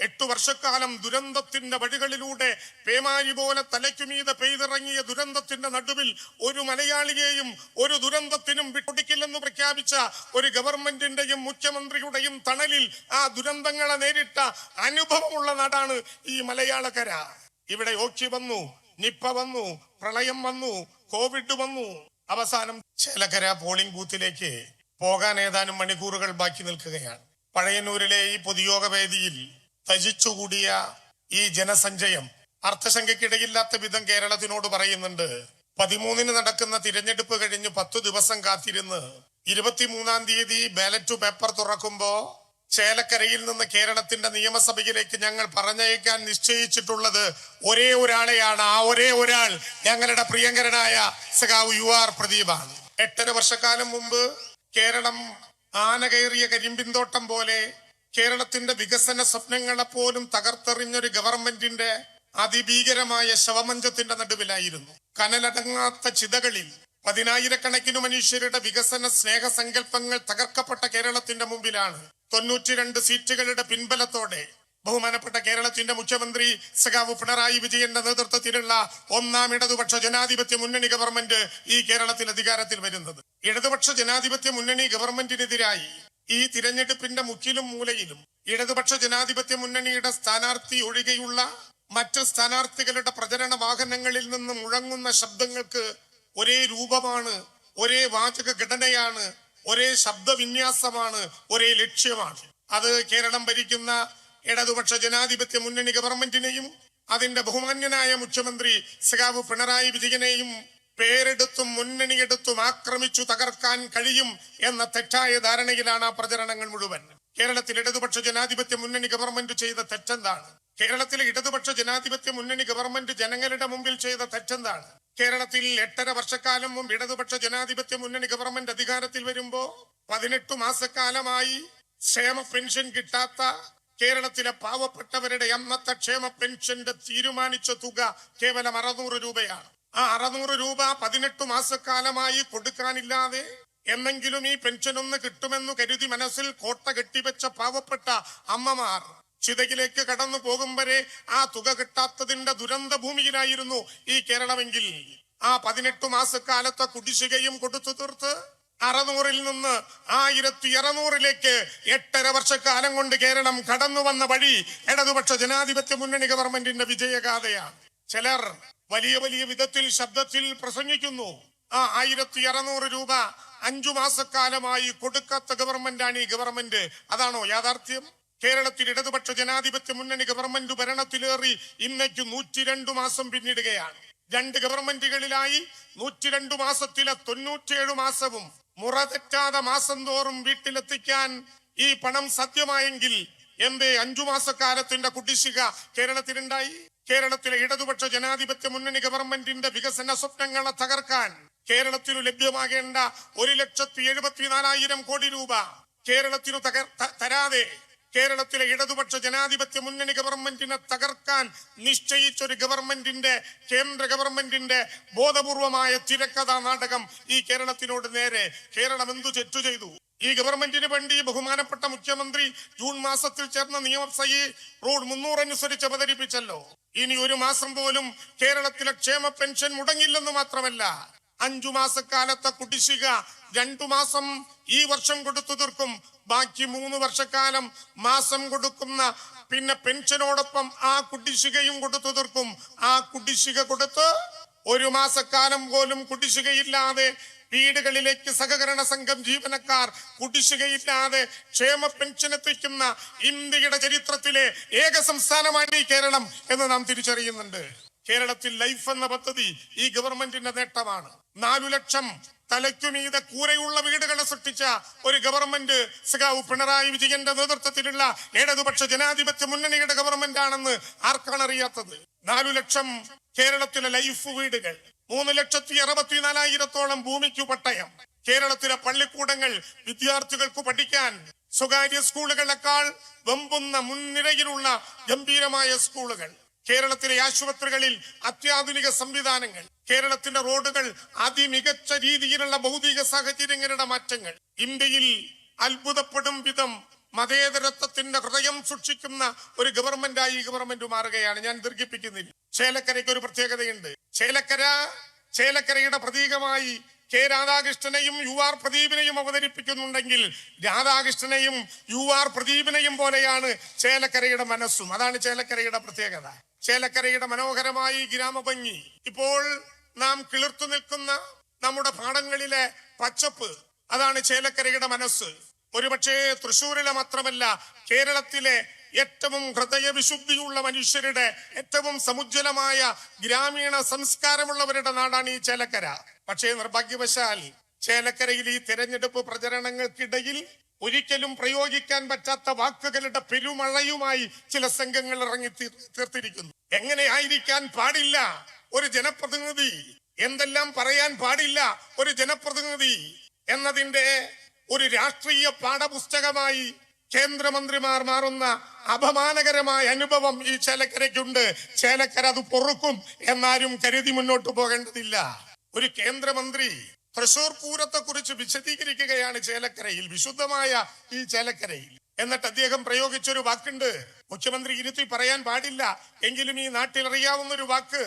എട്ടു വർഷക്കാലം ദുരന്തത്തിന്റെ വഴികളിലൂടെ പേമാരി പോലെ തലയ്ക്കുമീതെ പെയ്തിറങ്ങിയ ദുരന്തത്തിന്റെ നടുവിൽ ഒരു മലയാളിയെയും ഒരു ദുരന്തത്തിനും വിട്ടൊടിക്കില്ലെന്ന് പ്രഖ്യാപിച്ച ഒരു ഗവൺമെന്റിന്റെയും മുഖ്യമന്ത്രിയുടെയും തണലിൽ ആ ദുരന്തങ്ങളെ നേരിട്ട അനുഭവമുള്ള നാടാണ് ഈ മലയാളക്കര. ഇവിടെ ഓക്കി വന്നു നിപ്പ വന്നു പ്രളയം വന്നു കോവിഡ് വന്നു. അവസാനം ചേലക്കര പോളിംഗ് ബൂത്തിലേക്ക് പോകാൻ ഏതാനും മണിക്കൂറുകൾ ബാക്കി നിൽക്കുകയാണ്. പഴയന്നൂരിലെ ഈ പൊതുയോഗ വേദിയിൽ തജിച്ചുകൂടിയ ഈ ജനസഞ്ചയം അർത്ഥശങ്കയ്ക്കിടയില്ലാത്ത വിധം കേരളത്തിനോട് പറയുന്നുണ്ട്. പതിമൂന്നിന് നടക്കുന്ന തിരഞ്ഞെടുപ്പ് കഴിഞ്ഞ് പത്തു ദിവസം കാത്തിരുന്ന് ഇരുപത്തിമൂന്നാം തീയതി ബാലറ്റ് പേപ്പർ തുറക്കുമ്പോ ചേലക്കരയിൽ നിന്ന് കേരളത്തിന്റെ നിയമസഭയിലേക്ക് ഞങ്ങൾ പറഞ്ഞയക്കാൻ നിശ്ചയിച്ചിട്ടുള്ളത് ഒരേ ഒരാളെയാണ്. ആ ഒരേ ഒരാൾ ഞങ്ങളുടെ പ്രിയങ്കരനായ സഖാവ് യു ആർ പ്രദീപാണ്. എട്ടര വർഷക്കാലം മുമ്പ് കേരളം ആന കയറിയ കരിമ്പിൻതോട്ടം പോലെ കേരളത്തിന്റെ വികസന സ്വപ്നങ്ങളെ പോലും തകർത്തെറിഞ്ഞൊരു ഗവൺമെന്റിന്റെ അതിഭീകരമായ ശവമഞ്ചത്തിന്റെ നടുവിലായിരുന്നു. കനലടങ്ങാത്ത ചിതകളിൽ പതിനായിരക്കണക്കിന് മനുഷ്യരുടെ വികസന സ്നേഹ സങ്കല്പങ്ങൾ തകർക്കപ്പെട്ട കേരളത്തിന്റെ മുമ്പിലാണ് തൊണ്ണൂറ്റിരണ്ട് സീറ്റുകളുടെ പിൻബലത്തോടെ ബഹുമാനപ്പെട്ട കേരളത്തിന്റെ മുഖ്യമന്ത്രി സഖാവ് പിണറായി വിജയന്റെ നേതൃത്വത്തിലുള്ള ഒന്നാം ഇടതുപക്ഷ ജനാധിപത്യ മുന്നണി ഗവൺമെന്റ് ഈ കേരളത്തിൽ അധികാരത്തിൽ വരുന്നത്. ഇടതുപക്ഷ ജനാധിപത്യ മുന്നണി ഗവൺമെന്റിനെതിരായി ഈ തിരഞ്ഞെടുപ്പിന്റെ മുക്കിലും മൂലയിലും ഇടതുപക്ഷ ജനാധിപത്യ മുന്നണിയുടെ സ്ഥാനാർത്ഥി ഒഴികെയുള്ള മറ്റ് സ്ഥാനാർത്ഥികളുടെ പ്രചരണ വാഹനങ്ങളിൽ നിന്ന് മുഴങ്ങുന്ന ശബ്ദങ്ങൾക്ക് ഒരേ രൂപമാണ് ഒരേ വാചക ഘടനയാണ് ഒരേ ശബ്ദവിന്യാസമാണ് ഒരേ ലക്ഷ്യമാണ്. അത് കേരളം ഭരിക്കുന്ന ഇടതുപക്ഷ ജനാധിപത്യ മുന്നണി ഗവൺമെന്റിനെയും അതിന്റെ ബഹുമാന്യനായ മുഖ്യമന്ത്രി സഖാവ് പിണറായി വിജയനെയും പേരെടുത്തും മുന്നണിയെടുത്തും ആക്രമിച്ചു തകർക്കാൻ കഴിയും എന്ന തെറ്റായ ധാരണയിലാണ് ആ പ്രചരണങ്ങൾ മുഴുവൻ. കേരളത്തിൽ ഇടതുപക്ഷ ജനാധിപത്യ മുന്നണി ഗവൺമെന്റ് ചെയ്ത തെറ്റെന്താണ്? കേരളത്തിലെ ഇടതുപക്ഷ ജനാധിപത്യ മുന്നണി ഗവൺമെന്റ് ജനങ്ങളുടെ മുമ്പിൽ ചെയ്ത തെറ്റെന്താണ്? കേരളത്തിൽ എട്ടര വർഷക്കാലം മുമ്പ് ഇടതുപക്ഷ ജനാധിപത്യ മുന്നണി ഗവൺമെന്റ് അധികാരത്തിൽ വരുമ്പോ പതിനെട്ട് മാസക്കാലമായി ക്ഷേമ പെൻഷൻ കിട്ടാത്ത കേരളത്തിലെ പാവപ്പെട്ടവരുടെ അന്നത്തെ ക്ഷേമ പെൻഷന്റെ തീരുമാനിച്ച തുക കേവലം അറുന്നൂറ് രൂപയാണ്. ആ അറുന്നൂറ് രൂപ പതിനെട്ട് മാസക്കാലമായി കൊടുക്കാനില്ലാതെ എന്നെങ്കിലും ഈ പെൻഷൻ ഒന്ന് കിട്ടുമെന്ന് കരുതി മനസ്സിൽ കോട്ട കെട്ടിവെച്ച പാവപ്പെട്ട അമ്മമാർ ചിതയിലേക്ക് കടന്നു പോകും വരെ ആ തുക കിട്ടാത്തതിന്റെ ദുരന്ത ഭൂമിയിലായിരുന്നു ഈ കേരളമെങ്കിൽ. ആ പതിനെട്ട് മാസക്കാലത്തെ കുടിശ്ശികയും കൊടുത്തു തീർത്ത് അറുന്നൂറിൽ നിന്ന് ആയിരത്തി അറുന്നൂറിലേക്ക് എട്ടര വർഷക്കാലം കൊണ്ട് കേരളം കടന്നു വന്ന വഴി ഇടതുപക്ഷ ജനാധിപത്യ മുന്നണി ഗവൺമെന്റിന്റെ വിജയഗാഥയാണ്. ചിലർ വലിയ വലിയ വിധത്തിൽ ശബ്ദത്തിൽ പ്രസംഗിക്കുന്നു. ആ ആയിരത്തി അറുന്നൂറ് രൂപ അഞ്ചു മാസക്കാലമായി കൊടുക്കാത്ത ഗവൺമെന്റാണ് ഈ ഗവൺമെന്റ് അതാണോ യാഥാർത്ഥ്യം? കേരളത്തിൽ ഇടതുപക്ഷ ജനാധിപത്യ മുന്നണി ഗവൺമെന്റ് ഭരണത്തിലേറി ഇന്നേക്ക് നൂറ്റിരണ്ടു മാസം പിന്നിടുകയാണ്. രണ്ട് ഗവൺമെന്റുകളിലായി നൂറ്റിരണ്ടു മാസത്തിലെ തൊണ്ണൂറ്റിയേഴ് മാസവും മുറ തെറ്റാതെ മാസം തോറും വീട്ടിലെത്തിക്കാൻ ഈ പണം സത്യമായെങ്കിൽ എന്തേ അഞ്ചു മാസക്കാലത്തിന്റെ കുടിശ്ശിക കേരളത്തിലുണ്ടായി? കേരളത്തിലെ ഇടതുപക്ഷ ജനാധിപത്യ മുന്നണി ഗവൺമെന്റിന്റെ വികസന സ്വപ്നങ്ങളെ തകർക്കാൻ കേരളത്തിനു ലഭ്യമാകേണ്ട ഒരു ലക്ഷത്തി എഴുപത്തിനാലായിരം കോടി രൂപ കേരളത്തിനു തകർ തരാതെ കേരളത്തിലെ ഇടതുപക്ഷ ജനാധിപത്യ മുന്നണി ഗവൺമെന്റിനെ തകർക്കാൻ നിശ്ചയിച്ച ഒരു ഗവൺമെന്റിന്റെ കേന്ദ്ര ഗവൺമെന്റിന്റെ ബോധപൂർവമായ തിരക്കഥാ നാടകം ഈ കേരളത്തിനോട് നേരെ കേരളം എന്തു തെറ്റു ചെയ്തു? ഈ ഗവൺമെന്റിന് വേണ്ടി ബഹുമാനപ്പെട്ട മുഖ്യമന്ത്രി ജൂൺ മാസത്തിൽ ചേർന്ന നിയമസഭയെ റോഡ് മുന്നൂറ് അനുസരിച്ച് അവതരിപ്പിച്ചല്ലോ. ഇനി ഒരു മാസം പോലും കേരളത്തിലെ ക്ഷേമ പെൻഷൻ മുടങ്ങില്ലെന്ന് മാത്രമല്ല അഞ്ചു മാസക്കാലത്തെ കുടിശ്ശിക രണ്ടു മാസം ഈ വർഷം കൊടുത്തു തീർക്കും. ബാക്കി മൂന്ന് വർഷക്കാലം മാസം കൊടുക്കുന്ന പിന്നെ പെൻഷനോടൊപ്പം ആ കുടിശ്ശികയും കൊടുത്തു തീർക്കും. ആ കുടിശ്ശിക കൊടുത്ത് ഒരു മാസക്കാലം പോലും കുടിശ്ശികയില്ലാതെ വീടുകളിലേക്ക് സഹകരണ സംഘം ജീവനക്കാർ കുടിശ്ശികയില്ലാതെ ക്ഷേമ പെൻഷൻ എത്തിക്കുന്ന ഇന്ത്യയുടെ ചരിത്രത്തിലെ ഏക സംസ്ഥാനമാണ് ഈ കേരളം എന്ന് നാം തിരിച്ചറിയുന്നുണ്ട്. കേരളത്തിൽ ലൈഫ് എന്ന പദ്ധതി ഈ ഗവൺമെന്റിന്റെ നേട്ടമാണ്. നാലു ലക്ഷം തലയ്ക്കുമീതെ കൂരയുള്ള വീടുകളെ സൃഷ്ടിച്ച ഒരു ഗവൺമെന്റ് സഖാവ് പിണറായി വിജയന്റെ നേതൃത്വത്തിലുള്ള ഇടതുപക്ഷ ജനാധിപത്യ മുന്നണിയുടെ ഗവൺമെന്റ് ആണെന്ന് ആർക്കാണ് അറിയാത്തത്? നാലു ലക്ഷം കേരളത്തിലെ ലൈഫ് വീടുകൾ. മൂന്ന് ലക്ഷത്തി അറുപത്തിനാലായിരത്തോളം ഭൂമിക്കു പട്ടയം. കേരളത്തിലെ പള്ളിക്കൂടങ്ങൾ വിദ്യാർത്ഥികൾക്ക് പഠിക്കാൻ സ്വകാര്യ സ്കൂളുകളെക്കാൾ വെമ്പുന്ന മുൻനിരയിലുള്ള ഗംഭീരമായ സ്കൂളുകൾ. കേരളത്തിലെ ആശുപത്രികളിൽ അത്യാധുനിക സംവിധാനങ്ങൾ. കേരളത്തിന്റെ റോഡുകൾ അതിമികച്ച രീതിയിലുള്ള ഭൗതിക സാഹചര്യങ്ങളുടെ മാറ്റങ്ങൾ. ഇന്ത്യയിൽ അത്ഭുതപ്പെടും വിധം മതേതരത്വത്തിന്റെ ഹൃദയം സൂക്ഷിക്കുന്ന ഒരു ഗവൺമെന്റായി ഈ ഗവൺമെന്റ് മാറുകയാണ്. ഞാൻ ദീർഘിപ്പിക്കുന്നില്ല. ചേലക്കരയ്ക്ക് ഒരു പ്രത്യേകതയുണ്ട്. ചേലക്കര ചേലക്കരയുടെ പ്രതീകമായി കെ രാധാകൃഷ്ണനെയും യു ആർ പ്രദീപിനെയും അവതരിപ്പിക്കുന്നുണ്ടെങ്കിൽ രാധാകൃഷ്ണനെയും യു ആർ പ്രദീപിനെയും പോലെയാണ് ചേലക്കരയുടെ മനസ്സും. അതാണ് ചേലക്കരയുടെ പ്രത്യേകത. ചേലക്കരയുടെ മനോഹരമായി ഗ്രാമഭംഗി. ഇപ്പോൾ നാം കിളിർത്തു നിൽക്കുന്ന നമ്മുടെ പാടങ്ങളിലെ പച്ചപ്പ് അതാണ് ചേലക്കരയുടെ മനസ്സ്. ഒരുപക്ഷെ തൃശ്ശൂരിലെ മാത്രമല്ല കേരളത്തിലെ ഏറ്റവും ഹൃദയവിശുദ്ധിയുള്ള മനുഷ്യരുടെ ഏറ്റവും സമുജ്വലമായ ഗ്രാമീണ സംസ്കാരമുള്ളവരുടെ നാടാണ് ഈ ചേലക്കര. പക്ഷേ നിർഭാഗ്യവശാൽ ചേലക്കരയിൽ ഈ തെരഞ്ഞെടുപ്പ് പ്രചരണങ്ങൾക്കിടയിൽ ഒരിക്കലും പ്രയോഗിക്കാൻ പറ്റാത്ത വാക്കുകളുടെ പെരുമഴയുമായി ചില സംഘങ്ങൾ ഇറങ്ങി തീർ- തീർത്തിരിക്കുന്നു. എങ്ങനെയായിരിക്കാൻ പാടില്ല ഒരു ജനപ്രതിനിധി? എന്തെല്ലാം പറയാൻ പാടില്ല ഒരു ജനപ്രതിനിധി? എന്നതിന്റെ ഒരു രാഷ്ട്രീയ പാഠപുസ്തകമായി കേന്ദ്രമന്ത്രിമാർ മാറുന്ന അപമാനകരമായ അനുഭവം ഈ ചേലക്കരയ്ക്കുണ്ട്. ചേലക്കര അത് പൊറുക്കും എന്നാരും കരുതി മുന്നോട്ട് പോകേണ്ടതില്ല. ഒരു കേന്ദ്രമന്ത്രി തൃശൂർ പൂരത്തെ കുറിച്ച് വിശദീകരിക്കുകയാണ് ചേലക്കരയിൽ വിശുദ്ധമായ ഈ ചേലക്കരയിൽ. എന്നിട്ട് അദ്ദേഹം പ്രയോഗിച്ചൊരു വാക്കുണ്ട്. മുഖ്യമന്ത്രി ഇരുത്തി പറയാൻ പാടില്ല. എങ്കിലും ഈ നാട്ടിൽ അറിയാവുന്ന ഒരു വാക്ക്.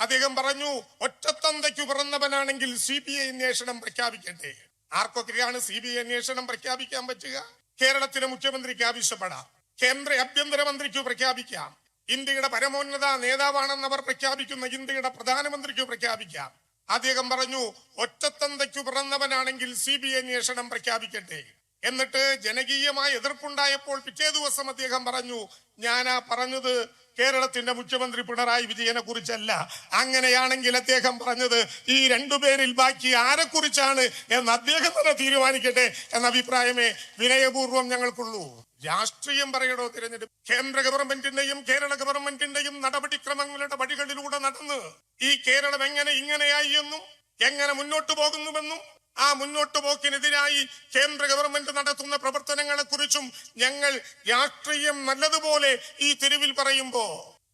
അദ്ദേഹം പറഞ്ഞു ഒറ്റത്തന്തയ്ക്ക് പിറന്നവനാണെങ്കിൽ സി ബി ഐ അന്വേഷണം പ്രഖ്യാപിക്കട്ടെ. ആർക്കൊക്കെയാണ് സി ബി ഐ അന്വേഷണം പ്രഖ്യാപിക്കാൻ പറ്റുക? കേരളത്തിലെ മുഖ്യമന്ത്രിക്ക് ആവശ്യപ്പെടാം. കേന്ദ്ര ആഭ്യന്തരമന്ത്രിക്കു പ്രഖ്യാപിക്കാം. ഇന്ത്യയുടെ പരമോന്നത നേതാവാണെന്ന് അവർ പ്രഖ്യാപിക്കുന്ന ഇന്ത്യയുടെ പ്രധാനമന്ത്രിക്കു പ്രഖ്യാപിക്കാം. അദ്ദേഹം പറഞ്ഞു ഒറ്റത്തന്തയ്ക്കു പിറന്നവനാണെങ്കിൽ സി ബി അന്വേഷണം പ്രഖ്യാപിക്കട്ടെ. എന്നിട്ട് ജനകീയമായ എതിർപ്പുണ്ടായപ്പോൾ പിറ്റേ ദിവസം അദ്ദേഹം പറഞ്ഞു ഞാൻ ആ പറഞ്ഞത് കേരളത്തിന്റെ മുഖ്യമന്ത്രി പിണറായി വിജയനെ കുറിച്ചല്ല. അങ്ങനെയാണെങ്കിൽ അദ്ദേഹം പറഞ്ഞത് ഈ രണ്ടുപേരിൽ ബാക്കി ആരെക്കുറിച്ചാണ് എന്ന് അദ്ദേഹം തന്നെ തീരുമാനിക്കട്ടെ എന്ന അഭിപ്രായമേ വിനയപൂർവം ഞങ്ങൾക്കുള്ളൂ. രാഷ്ട്രീയം പറയണോ തിരഞ്ഞെടുപ്പ്. കേന്ദ്ര ഗവൺമെന്റിന്റെയും കേരള ഗവൺമെന്റിന്റെയും നടപടിക്രമങ്ങളുടെ വഴികളിലൂടെ നടന്ന് ഈ കേരളം എങ്ങനെ ഇങ്ങനെയായി എന്നും എങ്ങനെ മുന്നോട്ട് പോകുന്നുവെന്നും ആ മുന്നോട്ട് പോക്കിനെതിരായി കേന്ദ്ര ഗവൺമെന്റ് നടത്തുന്ന പ്രവർത്തനങ്ങളെ കുറിച്ചും ഞങ്ങൾ രാഷ്ട്രീയം നല്ലതുപോലെ ഈ തെരുവിൽ പറയുമ്പോ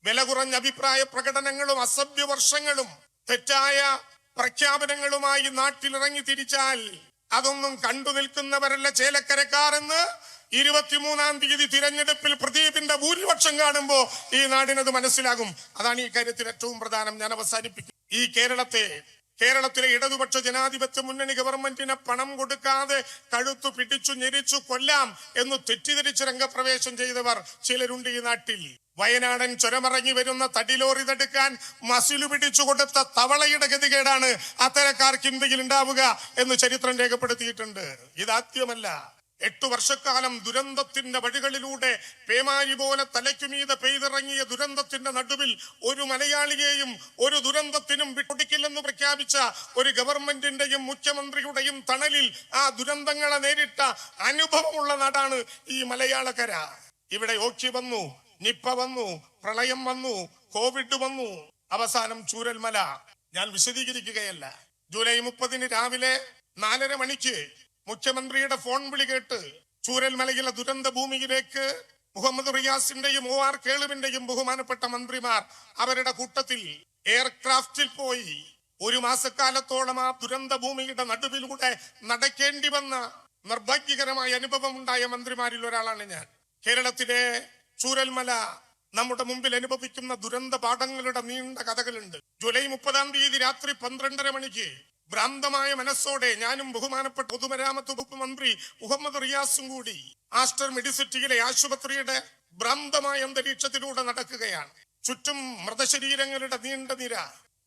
വില കുറഞ്ഞ അഭിപ്രായ പ്രകടനങ്ങളും അസഭ്യ വർഷങ്ങളും തെറ്റായ പ്രഖ്യാപനങ്ങളുമായി നാട്ടിലിറങ്ങി തിരിച്ചാൽ അതൊന്നും കണ്ടു നിൽക്കുന്നവരല്ല ചേലക്കരക്കാരെന്ന് ഇരുപത്തിമൂന്നാം തീയതി തിരഞ്ഞെടുപ്പിൽ പ്രദീപിന്റെ ഭൂരിപക്ഷം കാണുമ്പോ ഈ നാടിനത് മനസ്സിലാകും. അതാണ് ഈ കാര്യത്തിൽ ഏറ്റവും പ്രധാനം. ഞാൻ അവസാനിപ്പിക്കും ഈ കേരളത്തെ കേരളത്തിലെ ഇടതുപക്ഷ ജനാധിപത്യ മുന്നണി ഗവൺമെന്റിന് പണം കൊടുക്കാതെ കഴുത്തു പിടിച്ചു ഞെരിച്ചു കൊല്ലാം എന്ന് തെറ്റിദ്ധരിച്ച് രംഗപ്രവേശം ചെയ്തവർ ചിലരുണ്ട് ഈ നാട്ടിൽ. വയനാടൻ ചുരമറങ്ങി വരുന്ന തടിലോറി തടുക്കാൻ മസിലു പിടിച്ചു കൊടുത്ത തവളയുടെ ഗതികേടാണ് അത്തരക്കാർക്ക് ഇന്ത്യയിൽ ഉണ്ടാവുക എന്ന് ചരിത്രം രേഖപ്പെടുത്തിയിട്ടുണ്ട്. ഇതാദ്യമല്ല. എട്ടു വർഷക്കാലം ദുരന്തത്തിന്റെ വഴികളിലൂടെ പേമാരി പോലെ തലയ്ക്കുമീതെ പെയ്തിറങ്ങിയ ദുരന്തത്തിന്റെ നടുവിൽ ഒരു മലയാളിയെയും ഒരു ദുരന്തത്തിനും വിട്ടൊടിക്കില്ലെന്ന് പ്രഖ്യാപിച്ച ഒരു ഗവൺമെന്റിന്റെയും മുഖ്യമന്ത്രിയുടെയും തണലിൽ ആ ദുരന്തങ്ങളെ നേരിട്ട അനുഭവമുള്ള നാടാണ് ഈ മലയാളക്കര. ഇവിടെ ഓക്കി വന്നു നിപ്പ വന്നു പ്രളയം വന്നു കോവിഡ് വന്നു. അവസാനം ചൂരൽമല. ഞാൻ വിശദീകരിക്കുകയല്ല. ജൂലൈ മുപ്പതിന് രാവിലെ നാലര മണിക്ക് മുഖ്യമന്ത്രിയുടെ ഫോൺ വിളി കേട്ട് ചൂരൽമലയിലെ ദുരന്ത ഭൂമിയിലേക്ക് മുഹമ്മദ് റിയാസിന്റെയും ഒ ആർ കേളുവിന്റെയും ബഹുമാനപ്പെട്ട മന്ത്രിമാർ അവരുടെ കൂട്ടത്തിൽ എയർക്രാഫ്റ്റിൽ പോയി ഒരു മാസക്കാലത്തോളം ആ ദുരന്ത ഭൂമിയുടെ നടുവിലൂടെ നടക്കേണ്ടി വന്ന നിർഭാഗ്യകരമായ അനുഭവം ഉണ്ടായ മന്ത്രിമാരിൽ ഒരാളാണ് ഞാൻ. കേരളത്തിലെ ചൂരൽമല നമ്മുടെ മുമ്പിൽ അനുഭവിക്കുന്ന ദുരന്ത പാഠങ്ങളുടെ നീണ്ട കഥകളുണ്ട്. ജൂലൈ മുപ്പതാം തീയതി രാത്രി പന്ത്രണ്ടര മണിക്ക് ഭ്രാന്തമായ മനസ്സോടെ ഞാനും ബഹുമാനപ്പെട്ട പൊതുമരാമത്ത് വകുപ്പ് മന്ത്രി മുഹമ്മദ് റിയാസും കൂടി ആസ്റ്റർ മെഡിസിറ്റിയിലെ ആശുപത്രിയുടെ ഭ്രാന്തമായ അന്തരീക്ഷത്തിലൂടെ നടക്കുകയാണ്. ചുറ്റും മൃതശരീരങ്ങളുടെ നീണ്ട നിര.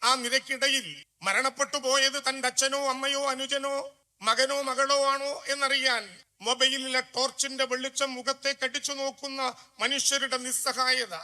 ആ നിരക്കിടയിൽ മരണപ്പെട്ടു പോയത് തന്റെ അച്ഛനോ അമ്മയോ അനുജനോ മകനോ മകളോ ആണോ എന്നറിയാൻ മൊബൈലിലെ ടോർച്ചിന്റെ വെളിച്ചം മുഖത്തേക്ക് അടിച്ചു നോക്കുന്ന മനുഷ്യരുടെ നിസ്സഹായത.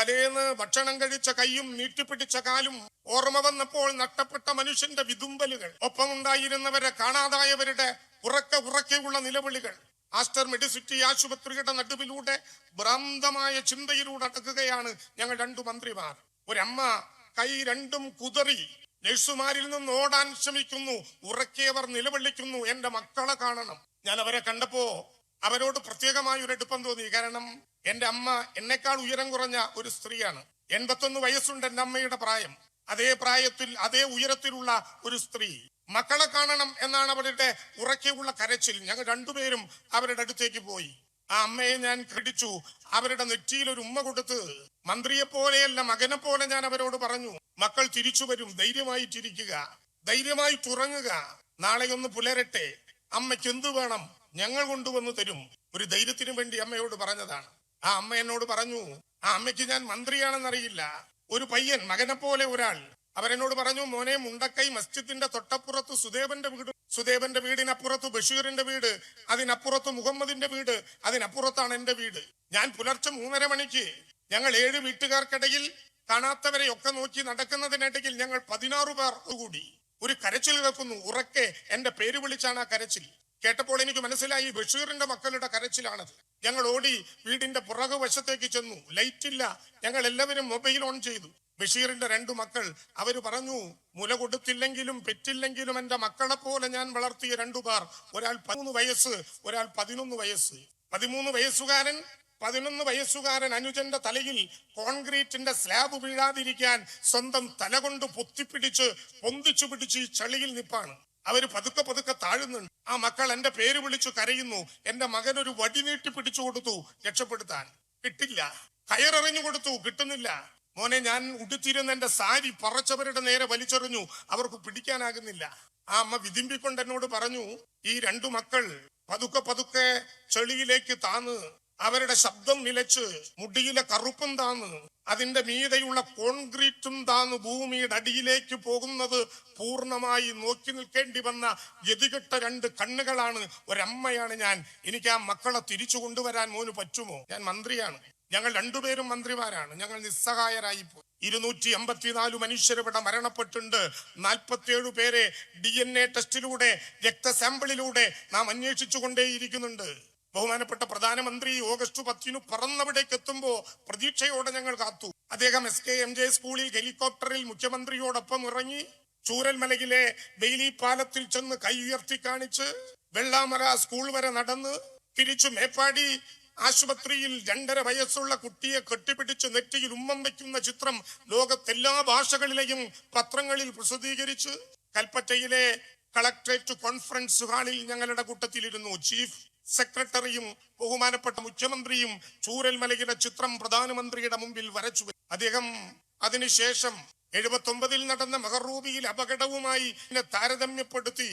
തലേന്ന് ഭക്ഷണം കഴിച്ച കൈയും നീട്ടിപ്പിടിച്ച കാലും ഓർമ്മ വന്നപ്പോൾ നഷ്ടപ്പെട്ട മനുഷ്യന്റെ വിതുമ്പലുകൾ ഒപ്പമുണ്ടായിരുന്നവരെ കാണാതായവരുടെ ഉറക്ക ഉറക്കെയുള്ള നിലവിളികൾ. ആസ്റ്റർ മെഡിസിറ്റി ആശുപത്രിയുടെ നടുവിലൂടെ ഭ്രാന്തമായ ചിന്തയിലൂടെ അടക്കുകയാണ് ഞങ്ങൾ രണ്ടു മന്ത്രിമാർ. ഒരമ്മ കൈ രണ്ടും കുതറി നഴ്സുമാരിൽ നിന്ന് ഓടാൻ ശ്രമിക്കുന്നു ഉറക്കിയവർ നിലവിളിക്കുന്നു എന്റെ മക്കളെ കാണണം. ഞാൻ അവരെ കണ്ടപ്പോ അവരോട് പ്രത്യേകമായ ഒരു എടുപ്പം തോന്നി. കാരണം എന്റെ അമ്മ എന്നെക്കാൾ ഉയരം കുറഞ്ഞ ഒരു സ്ത്രീയാണ്. എൺപത്തൊന്ന് വയസ്സുണ്ട് എന്റെ അമ്മയുടെ പ്രായം. അതേ പ്രായത്തിൽ അതേ ഉയരത്തിലുള്ള ഒരു സ്ത്രീ. മക്കളെ കാണണം എന്നാണ് അവരുടെ ഉറക്കെയുള്ള കരച്ചിൽ. ഞങ്ങൾ രണ്ടുപേരും അവരുടെ അടുത്തേക്ക് പോയി. ആ അമ്മയെ ഞാൻ കടിച്ചു അവരുടെ നെറ്റിയിൽ ഒരു ഉമ്മ കൊടുത്ത് മന്ത്രിയെ പോലെയല്ല മകനെ പോലെ ഞാൻ അവരോട് പറഞ്ഞു മക്കൾ തിരിച്ചു വരും. ധൈര്യമായി ധൈര്യമായിട്ടിരിക്കുക. ധൈര്യമായി തുറങ്ങുക. നാളെ ഒന്ന് പുലരട്ടെ. അമ്മയ്ക്ക് എന്തു വേണം? ഞങ്ങൾ കൊണ്ടുവന്ന് തരും. ഒരു ധൈര്യത്തിനു വേണ്ടി അമ്മയോട് പറഞ്ഞതാണ്. ആ അമ്മ എന്നോട് പറഞ്ഞു ആ അമ്മയ്ക്ക് ഞാൻ മന്ത്രിയാണെന്നറിയില്ല. ഒരു പയ്യൻ മകനെ പോലെ ഒരാൾ. അവരെന്നോട് പറഞ്ഞു മോനെ മുണ്ടക്കൈ മസ്ജിദിന്റെ തൊട്ടപ്പുറത്ത് സുദേവന്റെ വീട് സുദേവന്റെ വീടിനപ്പുറത്ത് ബഷീറിന്റെ വീട് അതിനപ്പുറത്ത് മുഹമ്മദിന്റെ വീട് അതിനപ്പുറത്താണ് എന്റെ വീട്. ഞാൻ പുലർച്ചെ മൂന്നര മണിക്ക് ഞങ്ങൾ ഏഴ് വീട്ടുകാർക്കിടയിൽ കാണാത്തവരെ ഒക്കെ നോക്കി നടക്കുന്നതിനിടയിൽ ഞങ്ങൾ പതിനാറ് പേർ കൂടി ഒരു കരച്ചിൽ കേൾക്കുന്നു. ഉറക്കെ എന്റെ പേര് വിളിച്ചാണ് ആ കരച്ചിൽ. കേട്ടപ്പോൾ എനിക്ക് മനസ്സിലായി ബഷീറിന്റെ മക്കളുടെ കരച്ചിലാണത്. ഞങ്ങൾ ഓടി വീടിന്റെ പുറകു വശത്തേക്ക് ചെന്നു. ലൈറ്റ് ഇല്ല. ഞങ്ങൾ എല്ലാവരും മൊബൈൽ ഓൺ ചെയ്തു. ബഷീറിന്റെ രണ്ടു മക്കൾ അവർ പറഞ്ഞു മുല കൊടുത്തില്ലെങ്കിലും പെറ്റില്ലെങ്കിലും എന്റെ മക്കളെ പോലെ ഞാൻ വളർത്തിയ രണ്ടു പേർ ഒരാൾ പതിമൂന്ന് വയസ്സ് ഒരാൾ പതിനൊന്ന് വയസ്സ്. പതിമൂന്ന് വയസ്സുകാരൻ പതിനൊന്ന് വയസ്സുകാരൻ അനുജന്റെ തലയിൽ കോൺക്രീറ്റിന്റെ സ്ലാബ് വീഴാതിരിക്കാൻ സ്വന്തം തല കൊണ്ട് പൊത്തിപ്പിടിച്ച് പൊന്തിച്ചു പിടിച്ച് ഈ ചളിയിൽ നിപ്പാണ്. അവർ പതുക്കെ പതുക്കെ താഴുന്നുണ്ട്. ആ മക്കൾ എന്റെ പേര് വിളിച്ചു കരയുന്നു. എന്റെ മകൻ ഒരു വടി നീട്ടി പിടിച്ചു കൊടുത്തു. രക്ഷപ്പെടുത്താൻ. കിട്ടില്ല. കയറെറിഞ്ഞു കൊടുത്തു. കിട്ടുന്നില്ല. മോനെ ഞാൻ ഉടുത്തിരുന്ന എന്റെ സാരി പറച്ചവരുടെ നേരെ വലിച്ചെറിഞ്ഞു. അവർക്ക് പിടിക്കാനാകുന്നില്ല. ആ അമ്മ വിതിമ്പിക്കൊണ്ട് എന്നോട് പറഞ്ഞു ഈ രണ്ടു മക്കൾ പതുക്കെ പതുക്കെ ചെളിയിലേക്ക് താന്ന്. അവരുടെ ശബ്ദം നിലച്ച് മുടിയിലെ കറുപ്പും താന്ന് അതിന്റെ മീതെയുള്ള കോൺക്രീറ്റും താന്ന് ഭൂമിയുടെ അടിയിലേക്ക് പോകുന്നത് പൂർണമായി നോക്കി നിൽക്കേണ്ടി വന്ന ഗതികെട്ട രണ്ട് കണ്ണുകളാണ് ഒരമ്മയാണ് ഞാൻ. എനിക്ക് ആ മക്കളെ തിരിച്ചു കൊണ്ടുവരാൻ മോന് പറ്റുമോ? ഞാൻ മന്ത്രിയാണ്. ഞങ്ങൾ രണ്ടുപേരും മന്ത്രിമാരാണ്. ഞങ്ങൾ നിസ്സഹായരായി പോയി. ഇരുന്നൂറ്റി എൺപത്തിനാല് മനുഷ്യരിവിടെ മരണപ്പെട്ടുണ്ട് നാൽപ്പത്തിയേഴ് പേരെ ഡി എൻ എ ടെസ്റ്റിലൂടെ രക്തസാമ്പിളിലൂടെ നാം അന്വേഷിച്ചു കൊണ്ടേയിരിക്കുന്നുണ്ട് ബഹുമാനപ്പെട്ട പ്രധാനമന്ത്രി ഓഗസ്റ്റ് പത്തിനു പറന്നവിടേക്ക് എത്തുമ്പോ പ്രതീക്ഷയോടെ ഞങ്ങൾ കാത്തു. അദ്ദേഹം എസ് കെ എം ജെ സ്കൂളിൽ ഹെലികോപ്റ്ററിൽ മുഖ്യമന്ത്രിയോടൊപ്പം ഇറങ്ങി ചൂരൽമലയിലെ ബെയിലി പാലത്തിൽ ചെന്ന് കൈ ഉയർത്തി കാണിച്ച് വെള്ളാമല സ്കൂൾ വരെ നടന്ന് തിരിച്ചു മേപ്പാടി ആശുപത്രിയിൽ രണ്ടര വയസ്സുള്ള കുട്ടിയെ കെട്ടിപ്പിടിച്ച് നെറ്റിയിൽ ഉമ്മം വയ്ക്കുന്ന ചിത്രം ലോകത്തെല്ലാ ഭാഷകളിലെയും പത്രങ്ങളിൽ പ്രസിദ്ധീകരിച്ച് കൽപ്പറ്റയിലെ കളക്ട്രേറ്റ് കോൺഫറൻസ് ഹാളിൽ ഞങ്ങളുടെ കൂട്ടത്തിലിരുന്നു. ചീഫ് സെക്രട്ടറിയും ബഹുമാനപ്പെട്ട മുഖ്യമന്ത്രിയും ചൂരൽമലയിലെ ചിത്രം പ്രധാനമന്ത്രിയുടെ മുമ്പിൽ വരച്ചു. അദ്ദേഹം അതിനുശേഷം എഴുപത്തി ഒമ്പതിൽ നടന്ന മെഹറൂബിയിൽ അപകടവുമായി താരതമ്യപ്പെടുത്തി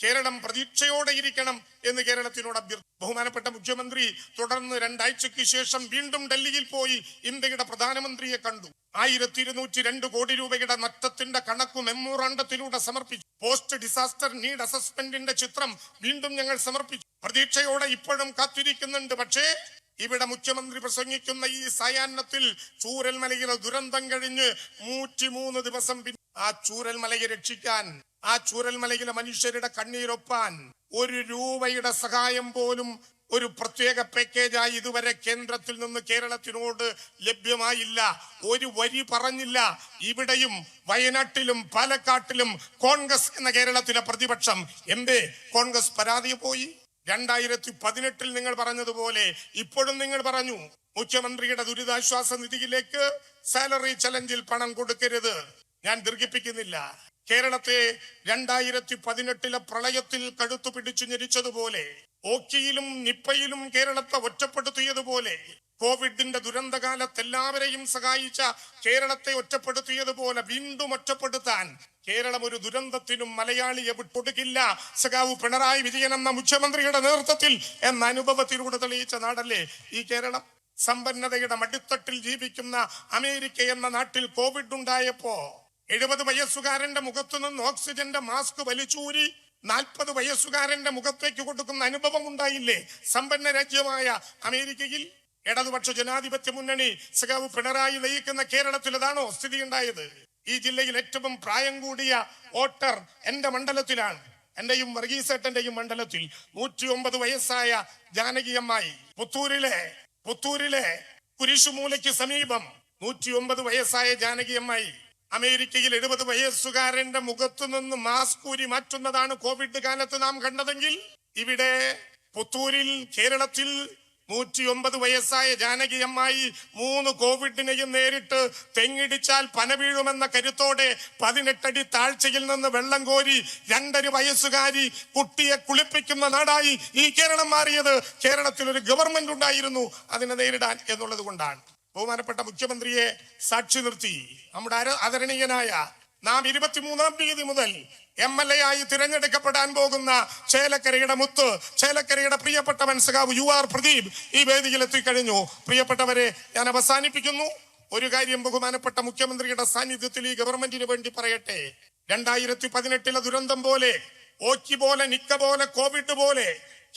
കേരളം പ്രതീക്ഷയോടെ ഇരിക്കണം എന്ന് കേരളത്തിനോട് അഭ്യർത്ഥി ബഹുമാനപ്പെട്ട മുഖ്യമന്ത്രി തുടർന്ന് രണ്ടാഴ്ചയ്ക്ക് ശേഷം വീണ്ടും ഡൽഹിയിൽ പോയി ഇന്ത്യയുടെ പ്രധാനമന്ത്രിയെ കണ്ടു. ആയിരത്തി ഇരുന്നൂറ്റി രണ്ട് കോടി രൂപയുടെ നഷ്ടത്തിന്റെ കണക്കു മെമ്മോറാണ്ടത്തിലൂടെ സമർപ്പിച്ചു. പോസ്റ്റ് ഡിസാസ്റ്റർ നീഡ് അസസ്മെന്റിന്റെ ചിത്രം വീണ്ടും ഞങ്ങൾ സമർപ്പിച്ചു. പ്രതീക്ഷയോടെ ഇപ്പോഴും കാത്തിരിക്കുന്നുണ്ട്. പക്ഷേ ഇവിടെ മുഖ്യമന്ത്രി പ്രസംഗിക്കുന്ന ഈ സായാഹ്നത്തിൽ ചൂരൽമലയിലെ ദുരന്തം കഴിഞ്ഞ് നൂറ്റിമൂന്ന് ദിവസം പിന്നെ ആ ചൂരൽമലയെ രക്ഷിക്കാൻ ആ ചൂരൽമലയിലെ മനുഷ്യരുടെ കണ്ണീരൊപ്പാൻ ഒരു രൂപയുടെ സഹായം പോലും ഒരു പ്രത്യേക പാക്കേജായി ഇതുവരെ കേന്ദ്രത്തിൽ നിന്ന് കേരളത്തിനോട് ലഭ്യമായില്ല. ഒരു വരി പറഞ്ഞില്ല. ഇവിടെയും വയനാട്ടിലും പാലക്കാട്ടിലും കോൺഗ്രസ് എന്ന കേരളത്തിലെ പ്രതിപക്ഷം എന്തേ? കോൺഗ്രസ് പരാതി പോയി. രണ്ടായിരത്തി പതിനെട്ടിൽ നിങ്ങൾ പറഞ്ഞതുപോലെ ഇപ്പോഴും നിങ്ങൾ പറഞ്ഞു മുഖ്യമന്ത്രിയുടെ ദുരിതാശ്വാസ നിധിയിലേക്ക് സാലറി ചലഞ്ചിൽ പണം കൊടുക്കരുത്. ഞാൻ ദീർഘിപ്പിക്കുന്നില്ല. കേരളത്തെ രണ്ടായിരത്തി പതിനെട്ടിലെ പ്രളയത്തിൽ കഴുത്തു പിടിച്ചു ഞെരിച്ചതുപോലെ ഓക്കിയിലും നിപ്പയിലും കേരളത്തെ ഒറ്റപ്പെടുത്തിയതുപോലെ കോവിഡിന്റെ ദുരന്തകാലത്ത് എല്ലാവരെയും സഹായിച്ച കേരളത്തെ ഒറ്റപ്പെടുത്തിയതുപോലെ വീണ്ടും ഒറ്റപ്പെടുത്താൻ കേരളം ഒരു ദുരന്തത്തിനും മലയാളിയെ വിട്ടൊടുക്കില്ല. സഖാവ് പിണറായി വിജയൻ എന്ന മുഖ്യമന്ത്രിയുടെ നേതൃത്വത്തിൽ എന്ന അനുഭവത്തിലൂടെ തെളിയിച്ച നാടല്ലേ ഈ കേരളം? സമ്പന്നതയുടെ മടിത്തട്ടിൽ ജീവിക്കുന്ന അമേരിക്ക എന്ന നാട്ടിൽ കോവിഡ് ഉണ്ടായപ്പോ എഴുപത് വയസ്സുകാരന്റെ മുഖത്തു നിന്ന് ഓക്സിജന്റെ മാസ്ക് വലിച്ചൂരി നാൽപ്പത് വയസ്സുകാരന്റെ മുഖത്തേക്ക് കൊടുക്കുന്ന അനുഭവം ഉണ്ടായില്ലേ? സമ്പന്ന രാജ്യമായ അമേരിക്കയിൽ ഇടതുപക്ഷ ജനാധിപത്യ മുന്നണി സഖാവ് പിണറായി നയിക്കുന്ന കേരളത്തിൽ അതാണോ സ്ഥിതി ഉണ്ടായത് ഈ ജില്ലയിൽ ഏറ്റവും പ്രായം കൂടിയ വോട്ടർ എന്റെ മണ്ഡലത്തിലാണ്. എന്റെയും വർഗീസേട്ടന്റെയും മണ്ഡലത്തിൽ നൂറ്റി ഒമ്പത് വയസ്സായ ജാനകി അമ്മായി. പുത്തൂരിലെ പുത്തൂരിലെ കുരിശുമൂലയ്ക്ക് സമീപം നൂറ്റി ഒമ്പത് വയസ്സായ ജാനകി അമ്മായി. അമേരിക്കയിൽ എഴുപത് വയസ്സുകാരന്റെ മുഖത്തു നിന്ന് മാസ്ക് ഊരി മാറ്റുന്നതാണ് കോവിഡ് കാലത്ത് നാം കണ്ടതെങ്കിൽ ഇവിടെ പുത്തൂരിൽ കേരളത്തിൽ നൂറ്റിയൊമ്പത് വയസ്സായ ജാനകി അമ്മായി മൂന്ന് കോവിഡിനെയും നേരിട്ട് തെങ്ങിടിച്ചാൽ പന വീഴുമെന്ന കരുത്തോടെ പതിനെട്ടടി താഴ്ചയിൽ നിന്ന് വെള്ളം കോരി രണ്ടര വയസ്സുകാരി കുട്ടിയെ കുളിപ്പിക്കുന്ന നാടായി ഈ കേരളം മാറിയത് കേരളത്തിൽ ഒരു ഗവൺമെന്റ് ഉണ്ടായിരുന്നു അതിനെ നേരിടാൻ എന്നുള്ളത് കൊണ്ടാണ്. ബഹുമാനപ്പെട്ട മുഖ്യമന്ത്രിയെ സാക്ഷി നിർത്തി. നമ്മുടെ ആദരണീയനായ നാം ഇരുപത്തിമൂന്നാം തീയതി മുതൽ എം എൽ എ ആയി തിരഞ്ഞെടുക്കപ്പെടാൻ പോകുന്ന ചേലക്കരയുടെ മുത്ത് ചേലക്കരയുടെ പ്രിയപ്പെട്ട മനസ്സുകാവ് യു ആർ പ്രദീപ് ഈ വേദിയിൽ എത്തിക്കഴിഞ്ഞു. പ്രിയപ്പെട്ടവരെ ഞാൻ അവസാനിപ്പിക്കുന്നു. ഒരു കാര്യം ബഹുമാനപ്പെട്ട മുഖ്യമന്ത്രിയുടെ സാന്നിധ്യത്തിൽ ഈ ഗവൺമെന്റിന് വേണ്ടി പറയട്ടെ. രണ്ടായിരത്തി പതിനെട്ടിലെ ദുരന്തം പോലെ ഓക്കി പോലെ നിക്ക പോലെ കോവിഡ് പോലെ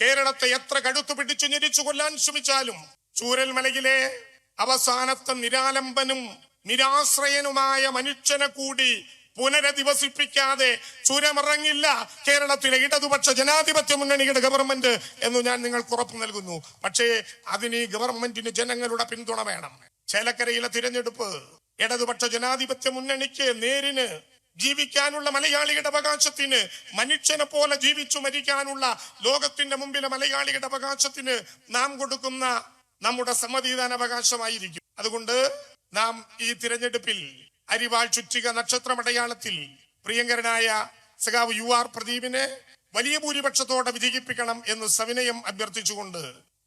കേരളത്തെ എത്ര കടുത്തു പിടിച്ചു ഞെരിച്ചു കൊല്ലാൻ ശ്രമിച്ചാലും ചൂരൽമലയിലെ അവസാനത്തെ നിരാലംബനും നിരാശ്രയനുമായ മനുഷ്യനെ കൂടി പുനരധിവസിപ്പിക്കാതെ ചുരമിറങ്ങില്ല. കേരളത്തിലെ ഇടതുപക്ഷ ജനാധിപത്യ മുന്നണിയുടെ ഗവൺമെന്റ് എന്ന് ഞാൻ നിങ്ങൾക്ക് ഉറപ്പ് നൽകുന്നു. പക്ഷേ അതിന് ഈ ഗവൺമെന്റിന് ജനങ്ങളുടെ പിന്തുണ വേണം. ചേലക്കരയിലെ തിരഞ്ഞെടുപ്പ് ഇടതുപക്ഷ ജനാധിപത്യ മുന്നണിക്ക് നേരിന് ജീവിക്കാനുള്ള മലയാളിയുടെ അവകാശത്തിന് മനുഷ്യനെ പോലെ ജീവിച്ചു മരിക്കാനുള്ള ലോകത്തിന്റെ മുമ്പിലെ മലയാളിയുടെ അവകാശത്തിന് നാം കൊടുക്കുന്ന നമ്മുടെ സമ്മതിദാന അവകാശമായിരിക്കും അതുകൊണ്ട് നാം ഈ തിരഞ്ഞെടുപ്പിൽ അരിവാൾ ചുറ്റിക നക്ഷത്രമടയാളത്തിൽ പ്രിയങ്കരനായ സഖാവ് യു ആർ പ്രദീപിനെ വലിയ ഭൂരിപക്ഷത്തോടെ വിജയിപ്പിക്കണം എന്ന് സവിനയം അഭ്യർത്ഥിച്ചുകൊണ്ട്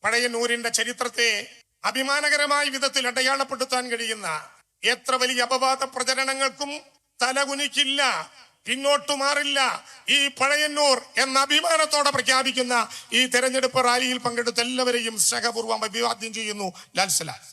പഴയന്നൂരിന്റെ ചരിത്രത്തെ അഭിമാനകരമായ വിധത്തിൽ അടയാളപ്പെടുത്താൻ കഴിയുന്ന എത്ര വലിയ അപവാദ പ്രചരണങ്ങൾക്കും തലകുനിക്കില്ല പിന്നോട്ടു മാറില്ല. ഈ പഴയന്നൂർ എന്ന അഭിമാനത്തോടെ പ്രഖ്യാപിക്കുന്ന ഈ തെരഞ്ഞെടുപ്പ് റാലിയിൽ പങ്കെടുത്ത എല്ലാവരെയും സ്നേഹപൂർവം അഭിവാദ്യം ചെയ്യുന്നു. ലാൽസലാൽ